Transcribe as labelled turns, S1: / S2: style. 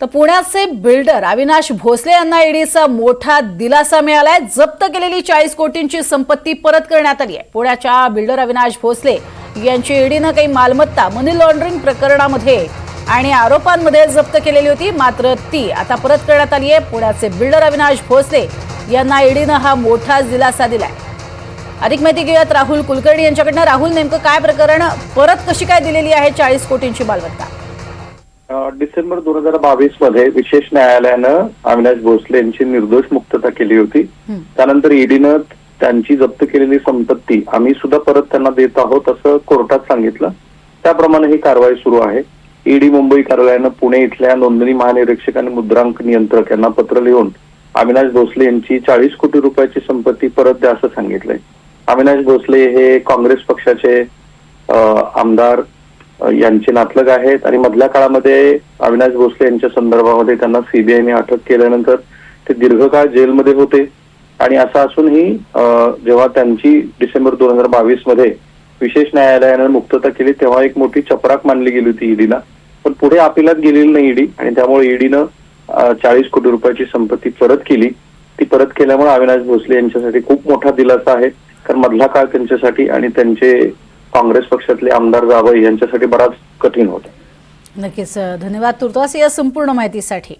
S1: तर पुण्याचे बिल्डर अविनाश भोसले यांना ईडीचा मोठा दिलासा मिळालाय. जप्त केलेली चाळीस कोटींची संपत्ती परत करण्यात आली आहे. पुण्याच्या बिल्डर अविनाश भोसले यांची ईडीनं काही मालमत्ता मनी लॉन्ड्रिंग प्रकरणामध्ये आणि आरोपांमध्ये जप्त केलेली होती. मात्र ती आता परत करण्यात आली आहे. पुण्याचे बिल्डर अविनाश भोसले यांना ईडीनं हा मोठा दिलासा दिलाय. अधिक माहिती घेऊयात राहुल कुलकर्णी यांच्याकडनं. राहुल नेमकं काय प्रकरण? परत कशी काय दिलेली आहे चाळीस कोटींची मालमत्ता?
S2: डिसेंबर दोन हजार बावीसमध्ये विशेष न्यायालयानं अविनाश भोसले यांची निर्दोष मुक्तता केली होती. त्यानंतर ईडीनं त्यांची जप्त केलेली संपत्ती आम्ही सुद्धा परत त्यांना देत आहोत असं कोर्टात सांगितलं. त्याप्रमाणे ही कारवाई सुरू आहे. ईडी मुंबई कार्यालयानं पुणे इथल्या नोंदणी महानिरीक्षक आणि मुद्रांक नियंत्रक यांना पत्र लिहून अविनाश भोसले यांची चाळीस कोटी रुपयाची संपत्ती परत द्या असं सांगितलंय. अविनाश भोसले हे काँग्रेस पक्षाचे आमदार यांचे नातलग आहेत आणि मधल्या काळामध्ये अविनाश भोसले यांच्या संदर्भामध्ये त्यांना सीबीआयने अटक केल्यानंतर ते दीर्घकाळ जेलमध्ये होते. आणि असं असूनही जेव्हा त्यांची डिसेंबर दोन हजार बावीसमध्ये विशेष न्यायालयानं मुक्तता केली तेव्हा एक मोठी चपराक मानली गेली होती ईडीला पण पुढे अपिलात गेलेली नाही ईडी आणि त्यामुळे ईडीनं चाळीस कोटी रुपयाची संपत्ती परत केली. ती परत केल्यामुळे अविनाश भोसले यांच्यासाठी खूप मोठा दिलासा आहे. कारण मधला काळ त्यांच्यासाठी आणि त्यांचे काँग्रेस पक्षातले आमदार जावई यांच्यासाठी बराच कठीण होता.
S1: नक्कीच धन्यवाद तुर्तास या संपूर्ण माहितीसाठी.